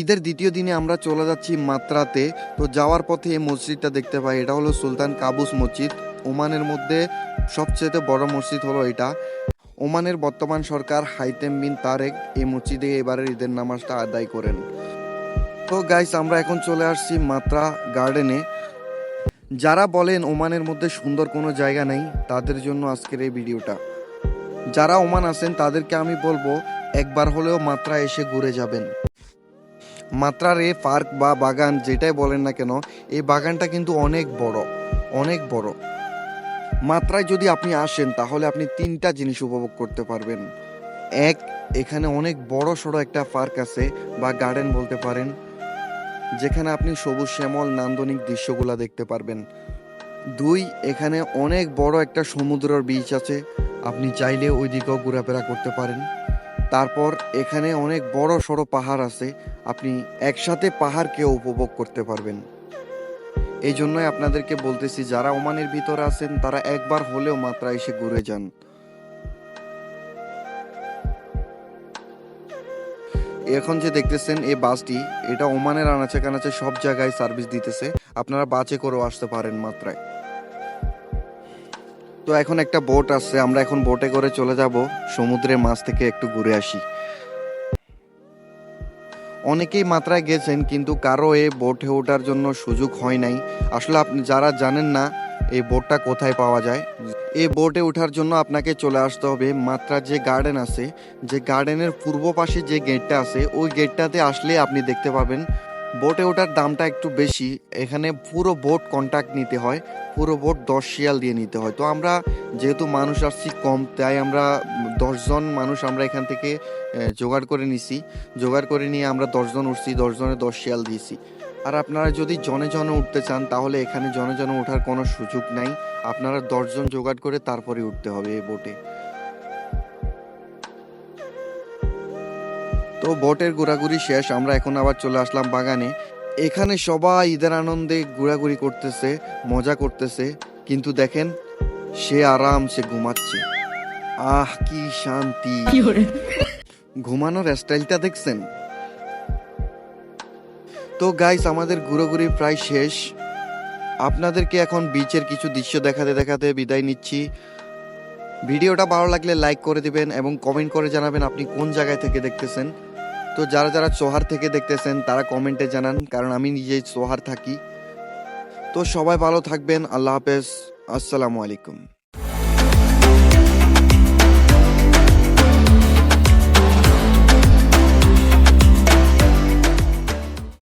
ঈদের দ্বিতীয় দিনে আমরা চলে যাচ্ছি মাত্রাতে। তো যাওয়ার পথে এই মসজিদটা দেখতে পাই, এটা হলো সুলতান কাবুস মসজিদ। ওমানের মধ্যে সবচেয়ে বড় মসজিদ হলো এটা। ওমানের বর্তমান সরকার হাইতেম বিন তারেক এই মসজিদে এবারের ঈদের নামাজটা আদায় করেন। তো গাইস আমরা এখন চলে আসছি মাত্রা গার্ডেনে যারা বলেন ওমানের মধ্যে সুন্দর কোনো জায়গা নেই, তাদের জন্য আজকের এই ভিডিওটা। যারা ওমান আছেন, তাদেরকে আমি বলব, একবার হলেও মাত্রা এসে ঘুরে যাবেন। মাত্রার এই পার্ক বা বাগান যেটাই বলেন না কেন, এই বাগানটা কিন্তু অনেক বড় অনেক বড়। মাত্রায় যদি আপনি আসেন, তাহলে আপনি তিনটা জিনিস উপভোগ করতে পারবেন। এক, এখানে অনেক বড় সড়ো একটা পার্ক আছে বা গার্ডেন বলতে পারেন, যেখানে আপনি সবুজ শ্যামল নান্দনিক দৃশ্যগুলা দেখতে পারবেন। দুই, এখানে অনেক বড় একটা সমুদ্রের বিচ আছে, আপনি চাইলে ওই দিকেও ঘোরাফেরা করতে পারেন। তারপর এখানে অনেক বড় সড়ো পাহাড় আছে, আপনি একসাথে পাহাড়কে উপভোগ করতে পারবেন। এই জন্যই আপনাদেরকে বলতেছি, যারা ওমানের ভিতরে আছেন, তারা একবার হলেও মাত্রা এসে ঘুরে যান। এখন যে দেখতেছেন এই বাসটি, এটা ওমানের আনাচে কানাচে সব জায়গায় সার্ভিস দিতেছে। আপনারা বাসে করেও আসতে পারেন মাত্রায়। তো এখন একটা বোট আছে, আমরা এখন বোটে করে চলে যাব, সমুদ্রের মাছ থেকে একটু ঘুরে আসি। অনেকেই মাত্রায় গেছেন, কিন্তু কারও এ বোটে ওঠার জন্য সুযোগ হয় নাই। আসলে আপনি যারা জানেন না, এই বোটটা কোথায় পাওয়া যায়, এই বোটে ওঠার জন্য আপনাকে চলে আসতে হবে। মাত্রার যে গার্ডেন আছে, যে গার্ডেনের পূর্ব পাশে যে গেটটা আছে, ওই গেটটাতে আসলে আপনি দেখতে পাবেন বোটে ওঠার দামটা একটু বেশি। এখানে পুরো বোট কন্ট্যাক্ট নিতে হয়, পুরো বোট দশ শিয়াল দিয়ে নিতে হয়। তো আমরা যেহেতু মানুষ আসছি কম, তাই আমরা দশজন মানুষ আমরা এখান থেকে জোগাড় করে নিছি। জোগাড় করে নিয়ে আমরা দশজন উঠছি দশজনে দশ শিয়াল দিয়েছি। আর আপনারা যদি জনে জনে উঠতে চান, তাহলে এখানে জনে জনে ওঠার কোনো সুযোগ নাই। আপনারা দশজন জোগাড় করে তারপরে উঠতে হবে এই বোটে। তো বোটের ঘোরাঘুরি শেষ আমরা এখন আবার চলে আসলাম বাগানে। এখানে সবাই ঈদের আনন্দে ঘোরাঘুরি করতেছে মজা করতেছে। কিন্তু দেখেন সে আরামসে ঘুমাচ্ছে। আহ কি শান্তি। ঘুমানোর স্টাইলটা দেখছেন? তো গাইস আমাদের ঘুরোঘুরি প্রায় শেষ। আপনাদেরকে এখন বিচের কিছু দৃশ্য দেখাতে দেখাতে বিদায় নিচ্ছি। ভিডিওটা ভালো লাগলে লাইক করে দিবেন এবং কমেন্ট করে জানাবেন আপনি কোন জায়গায় থেকে দেখতেছেন। তো যারা যারা সোহার থেকে দেখতেছেন, তারা কমেন্টে জানান, কারণ আমি নিজেই সোহার থাকি। তো সবাই ভালো থাকবেন, আল্লাহ হাফেজ, আসসালামু আলাইকুম।